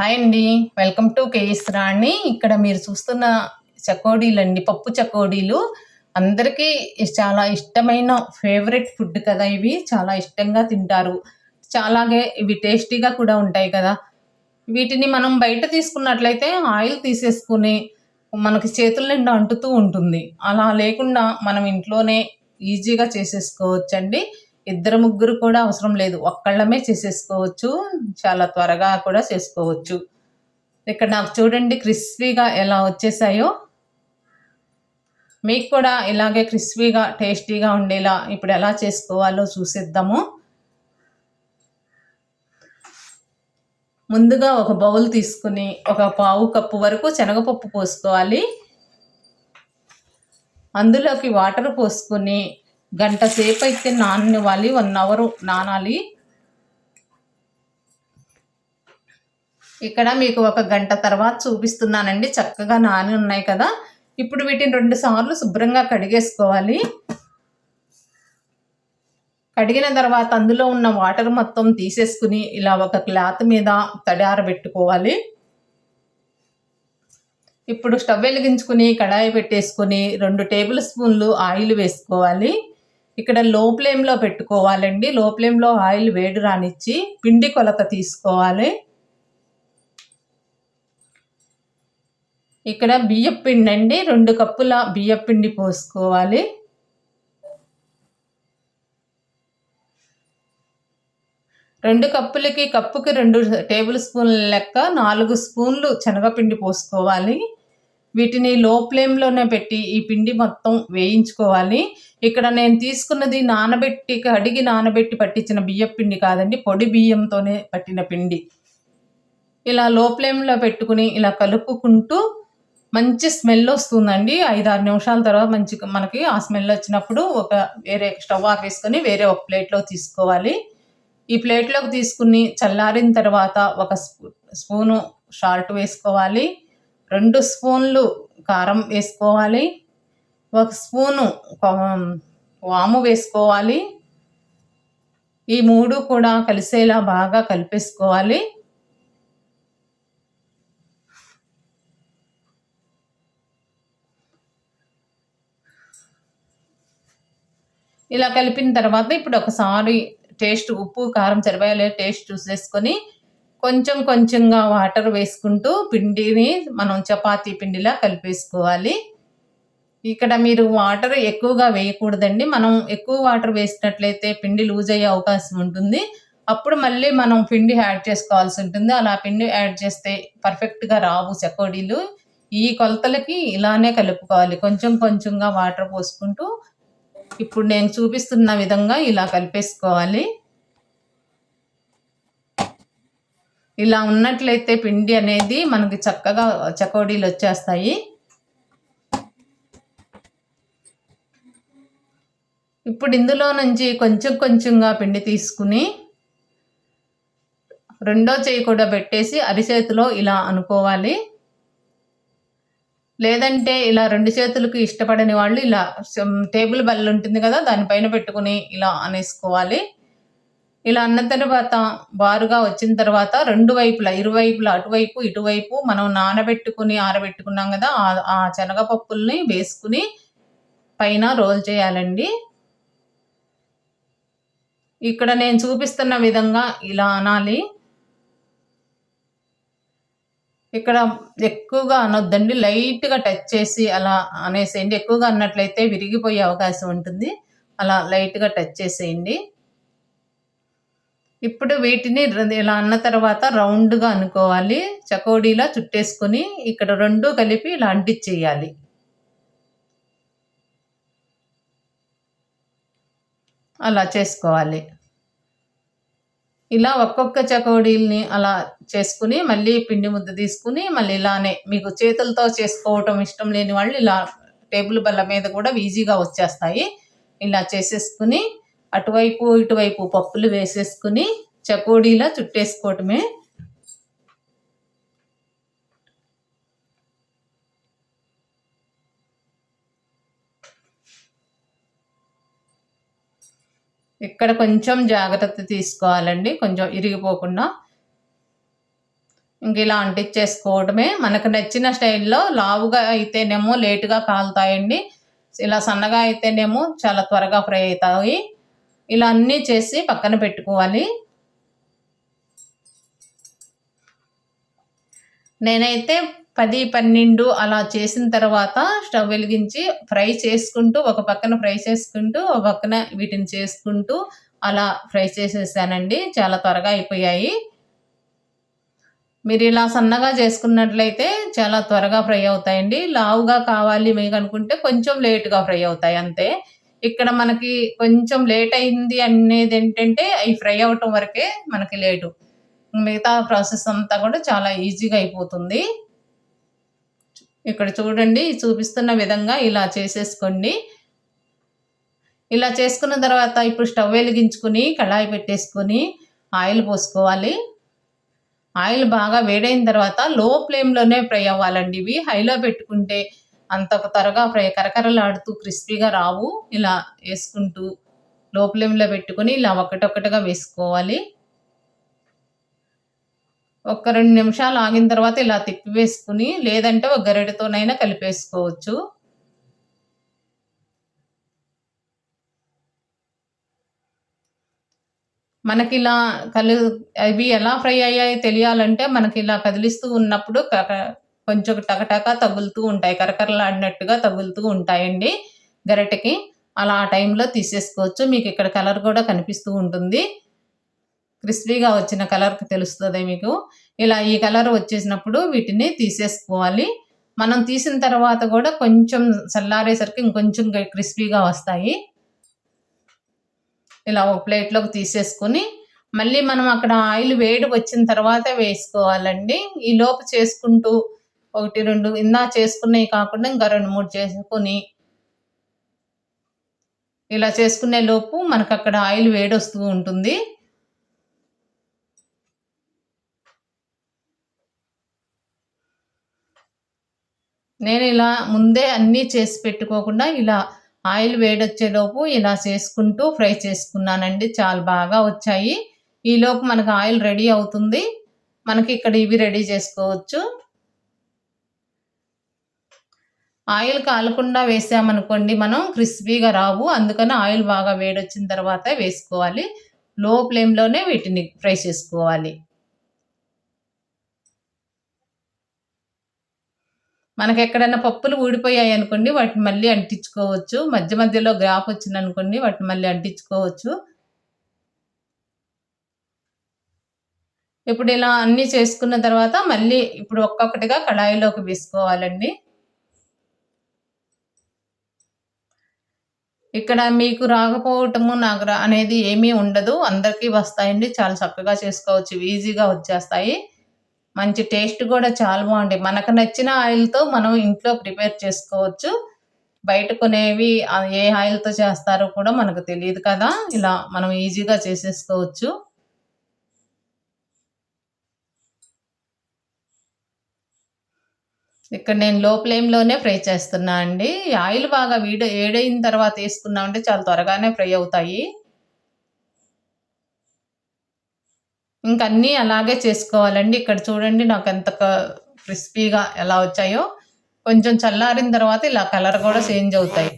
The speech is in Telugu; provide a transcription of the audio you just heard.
హాయ్ అండి. Welcome to KS Rani. ఇక్కడ మీరు చూస్తున్న చకోడీలు అండి పప్పు చకోడీలు. అందరికీ చాలా ఇష్టమైన ఫేవరెట్ ఫుడ్ కదా ఇవి. చాలా ఇష్టంగా తింటారు. చాలాగే ఇవి టేస్టీగా కూడా ఉంటాయి కదా. వీటిని మనం బయట తీసుకున్నట్లయితే ఆయిల్ తీసేసుకుని మనకి చేతుల నిండా అంటుతూ ఉంటుంది. అలా లేకుండా మనం ఇంట్లోనే ఈజీగా చేసేసుకోవచ్చండి. ఇద్దరు ముగ్గురు కూడా అవసరం లేదు. ఒక్కళ్ళమే చేసేసుకోవచ్చు. చాలా త్వరగా కూడా చేసుకోవచ్చు. ఇక్కడ నాకు చూడండి క్రిస్పీగా ఎలా వచ్చేసాయో. మీకు కూడా ఇలాగే క్రిస్పీగా టేస్టీగా ఉండేలా ఇప్పుడు ఎలా చేసుకోవాలో చూసేద్దాము. ముందుగా ఒక బౌల్ తీసుకుని ఒక పావు కప్పు వరకు శనగపప్పు పోసుకోవాలి. అందులోకి వాటర్ పోసుకొని గంట సేపు అయితే నాననివ్వాలి వన్ అవర్ నానాలి. ఇక్కడ మీకు ఒక గంట తర్వాత చూపిస్తున్నానండి. చక్కగా నాని ఉన్నాయి కదా. ఇప్పుడు వీటిని రెండు సార్లు శుభ్రంగా కడిగేసుకోవాలి. కడిగిన తర్వాత అందులో ఉన్న వాటర్ మొత్తం తీసేసుకుని ఇలా ఒక క్లాత్ మీద తడి ఆరబెట్టుకోవాలి ఇప్పుడు స్టవ్ వెలిగించుకుని కడాయి పెట్టేసుకుని రెండు టేబుల్ స్పూన్లు ఆయిల్ వేసుకోవాలి. ఇక్కడ లో ఫ్లేమ్లో పెట్టుకోవాలండి. లో ఫ్లేమ్లో ఆయిల్ వేడి రానిచ్చి పిండి కొలత తీసుకోవాలి. ఇక్కడ బియ్యం పిండి అండి రెండు కప్పుల బియ్యం పిండి పోసుకోవాలి. రెండు కప్పులకి కప్పుకి రెండు టేబుల్ స్పూన్ల లెక్క నాలుగు స్పూన్లు శనగపిండి పోసుకోవాలి. వీటిని లో ఫ్లేమ్లోనే పెట్టి ఈ పిండి మొత్తం వేయించుకోవాలి. ఇక్కడ నేను తీసుకున్నది నానబెట్టి కడిగి నానబెట్టి పట్టించిన బియ్యం పిండి కాదండి పొడి బియ్యంతోనే పట్టిన పిండి. ఇలా లో ఫ్లేమ్లో పెట్టుకుని ఇలా కలుపుకుంటూ మంచి స్మెల్ వస్తుందండి. ఐదారు నిమిషాల తర్వాత మంచి మనకి ఆ స్మెల్ వచ్చినప్పుడు ఒక వేరే స్టవ్ ఆఫ్ వేసుకొని వేరే ఒక ప్లేట్లో తీసుకోవాలి. ఈ ప్లేట్లోకి తీసుకుని చల్లారిన తర్వాత ఒక స్పూను సాల్ట్ వేసుకోవాలి. రెండు స్పూన్లు కారం వేసుకోవాలి. ఒక స్పూను వాము వేసుకోవాలి. ఈ మూడు కూడా కలిసేలా బాగా కలిపేసుకోవాలి. ఇలా కలిపిన తర్వాత ఇప్పుడు ఒకసారి టేస్ట్ ఉప్పు కారం సరిపోయలే టేస్ట్ చూసేసుకొని కొంచెం కొంచెంగా వాటర్ వేసుకుంటూ పిండిని మనం చపాతీ పిండిలా కలిపేసుకోవాలి. ఇక్కడ మీరు వాటర్ ఎక్కువగా వేయకూడదండి. మనం ఎక్కువ వాటర్ వేసినట్లయితే పిండి లూజ్ అయ్యే అవకాశం ఉంటుంది. అప్పుడు మళ్ళీ మనం పిండి యాడ్ చేసుకోవాల్సి ఉంటుంది. అలా పిండి యాడ్ చేస్తే పర్ఫెక్ట్గా రావు చకోడీలు. ఈ కొలతలకి ఇలానే కలుపుకోవాలి. కొంచెం కొంచెంగా వాటర్ పోసుకుంటూ ఇప్పుడు నేను చూపిస్తున్న విధంగా ఇలా కలిపేసుకోవాలి. ఇలా ఉన్నట్లయితే పిండి అనేది మనకి చక్కగా చకోడీలు వచ్చేస్తాయి. ఇప్పుడు ఇందులో నుంచి కొంచెం కొంచెంగా పిండి తీసుకుని రెండో చేయి కూడా పెట్టేసి అరిచేతిలో ఇలా అనుకోవాలి. లేదంటే ఇలా రెండు చేతులకు ఇష్టపడని వాళ్ళు ఇలా టేబుల్ బల్ల ఉంటుంది కదా దానిపైన పెట్టుకుని ఇలా అనేసుకోవాలి. ఇలా అన్న తర్వాత బారుగా వచ్చిన తర్వాత రెండు వైపులా ఇరువైపులా అటువైపు ఇటువైపు మనం నానబెట్టుకుని ఆరబెట్టుకున్నాం కదా ఆ శనగపప్పుల్ని వేసుకుని పైన రోల్ చేయాలండి. ఇక్కడ నేను చూపిస్తున్న విధంగా ఇలా అనాలి. ఇక్కడ ఎక్కువగా అనొద్దండి లైట్గా టచ్ చేసి అలా అనేసేయండి. ఎక్కువగా అన్నట్లయితే విరిగిపోయే అవకాశం ఉంటుంది. అలా లైట్గా టచ్ చేసేయండి. ఇప్పుడు వీటిని ఇలా అన్న తర్వాత రౌండ్గా అనుకోవాలి. చకోడీలా చుట్టేసుకొని ఇక్కడ రెండు కలిపి ఇలా అంటించేయాలి అలా చేసుకోవాలి. ఇలా ఒక్కొక్క చకోడీల్ని అలా చేసుకుని మళ్ళీ పిండి ముద్ద తీసుకుని మళ్ళీ ఇలానే మీకు చేతులతో చేసుకోవటం ఇష్టం లేని వాళ్ళు ఇలా టేబుల్ బల్ల మీద కూడా ఈజీగా వచ్చేస్తాయి. ఇలా చేసేసుకుని అటువైపు ఇటువైపు పప్పులు వేసేసుకుని చకోడీలా చుట్టేసుకోవటమే. ఇక్కడ కొంచెం జాగ్రత్త తీసుకోవాలండి. కొంచెం ఇరిగిపోకుండా. ఇంక ఇలా అంటించేసుకోవడమే మనకు నచ్చిన స్టైల్లో లావుగా అయితేనేమో లేటుగా కాలుతాయండి. ఇలా సన్నగా అయితేనేమో చాలా త్వరగా ఫ్రై అవుతాయి. ఇలా అన్నీ చేసి పక్కన పెట్టుకోవాలి. నేనైతే పది పన్నెండు అలా చేసిన తర్వాత స్టవ్ వెలిగించి ఫ్రై చేసుకుంటూ ఒక పక్కన ఫ్రై చేసుకుంటూ ఒక పక్కన వీటిని చేసుకుంటూ అలా ఫ్రై చేసేసానండి. చాలా త్వరగా అయిపోయాయి. మీరు ఇలా సన్నగా చేసుకున్నట్లయితే చాలా త్వరగా ఫ్రై అవుతాయండి. లావుగా కావాలి మీకు అనుకుంటే కొంచెం లేటుగా ఫ్రై అవుతాయి అంతే. ఇక్కడ మనకి కొంచెం లేట్ అయింది అనేది ఏంటంటే అవి ఫ్రై అవటం వరకే మనకి లేటు మిగతా ప్రాసెస్ అంతా కూడా చాలా ఈజీగా అయిపోతుంది. ఇక్కడ చూడండి చూపిస్తున్న విధంగా ఇలా చేసేసుకోండి. ఇలా చేసుకున్న తర్వాత ఇప్పుడు స్టవ్ వెలిగించుకుని కళాయి పెట్టేసుకొని ఆయిల్ పోసుకోవాలి. ఆయిల్ బాగా వేడైన తర్వాత లో ఫ్లేమ్లోనే ఫ్రై అవ్వాలండి. ఇవి హైలో పెట్టుకుంటే అంత త్వరగా ఫ్రై కరకరలాడుతూ క్రిస్పీగా రావు. ఇలా వేసుకుంటూ లోపలేమిలో పెట్టుకొని ఇలా ఒకటొక్కటిగా వేసుకోవాలి. ఒక రెండు నిమిషాలు ఆగిన తర్వాత ఇలా తిప్పి వేసుకుని లేదంటే ఒక గరిటెతోనైనా కలిపేసుకోవచ్చు. మనకి ఇలా కలు అవి ఎలా ఫ్రై అయ్యాయి తెలియాలంటే మనకి ఇలా కదిలిస్తూ ఉన్నప్పుడు కొంచెం టకటక తగులుతూ ఉంటాయి. కరకరలాడినట్టుగా తగులుతూ ఉంటాయండి గరిటెకి. అలా ఆ టైంలో తీసేసుకోవచ్చు. మీకు ఇక్కడ కలర్ కూడా కనిపిస్తూ ఉంటుంది. క్రిస్పీగా వచ్చిన కలర్ తెలుస్తుంది మీకు. ఇలా ఈ కలర్ వచ్చేసినప్పుడు వీటిని తీసేసుకోవాలి. మనం తీసిన తర్వాత కూడా కొంచెం చల్లారేసరికి ఇంకొంచెం క్రిస్పీగా వస్తాయి. ఇలా ఒక ప్లేట్లోకి తీసేసుకొని మళ్ళీ మనం అక్కడ ఆయిల్ వేడి వచ్చిన తర్వాత వేసుకోవాలండి. ఈ లోపు చేసుకుంటూ ఒకటి రెండు ఇందా చేసుకున్నవి కాకుండా ఇంకా రెండు మూడు చేసుకొని ఇలా చేసుకునే లోపు మనకు అక్కడ ఆయిల్ వేడి వస్తూ ఉంటుంది. నేను ఇలా ముందే అన్నీ చేసి పెట్టుకోకుండా ఇలా ఆయిల్ వేడొచ్చేలోపు ఇలా చేసుకుంటూ ఫ్రై చేసుకున్నానండి. చాలా బాగా వచ్చాయి. ఈలోపు మనకు ఆయిల్ రెడీ అవుతుంది. మనకి ఇక్కడ ఇవి రెడీ చేసుకోవచ్చు. ఆయిల్ కాలకుండా వేసామనుకోండి మనం క్రిస్పీగా రావు. అందుకని ఆయిల్ బాగా వేడొచ్చిన తర్వాత వేసుకోవాలి. లో ఫ్లేమ్లోనే వీటిని ఫ్రై చేసుకోవాలి. మనకి ఎక్కడైనా పప్పులు ఊడిపోయాయి అనుకోండి వాటిని మళ్ళీ అంటించుకోవచ్చు. మధ్య మధ్యలో గ్రాఫ్ వచ్చింది అనుకోండి వాటిని మళ్ళీ అంటించుకోవచ్చు. ఇప్పుడు ఇలా అన్నీ చేసుకున్న తర్వాత మళ్ళీ ఇప్పుడు ఒక్కొక్కటిగా కళాయిలోకి వేసుకోవాలండి. ఇక్కడ మీకు రాకపోవటము నాకు రా అనేది ఏమీ ఉండదు. అందరికీ వస్తాయండి. చాలా చక్కగా చేసుకోవచ్చు. ఈజీగా వచ్చేస్తాయి. మంచి టేస్ట్ కూడా చాలా బాగుంటాయి. మనకు నచ్చిన ఆయిల్తో మనం ఇంట్లో ప్రిపేర్ చేసుకోవచ్చు. బయట కొనేవి ఏ ఆయిల్తో చేస్తారో కూడా మనకు తెలియదు కదా. ఇలా మనం ఈజీగా చేసేసుకోవచ్చు. ఇక్కడ నేను లో ఫ్లేమ్లోనే ఫ్రై చేస్తున్నా అండి. ఆయిల్ బాగా వీడ వేడైన తర్వాత వేసుకున్నామంటే చాలా త్వరగానే ఫ్రై అవుతాయి. ఇంక అన్నీ అలాగే చేసుకోవాలండి. ఇక్కడ చూడండి నాకు ఎంత క్రిస్పీగా ఎలా వచ్చాయో. కొంచెం చల్లారిన తర్వాత ఇలా కలర్ కూడా చేంజ్ అవుతాయి.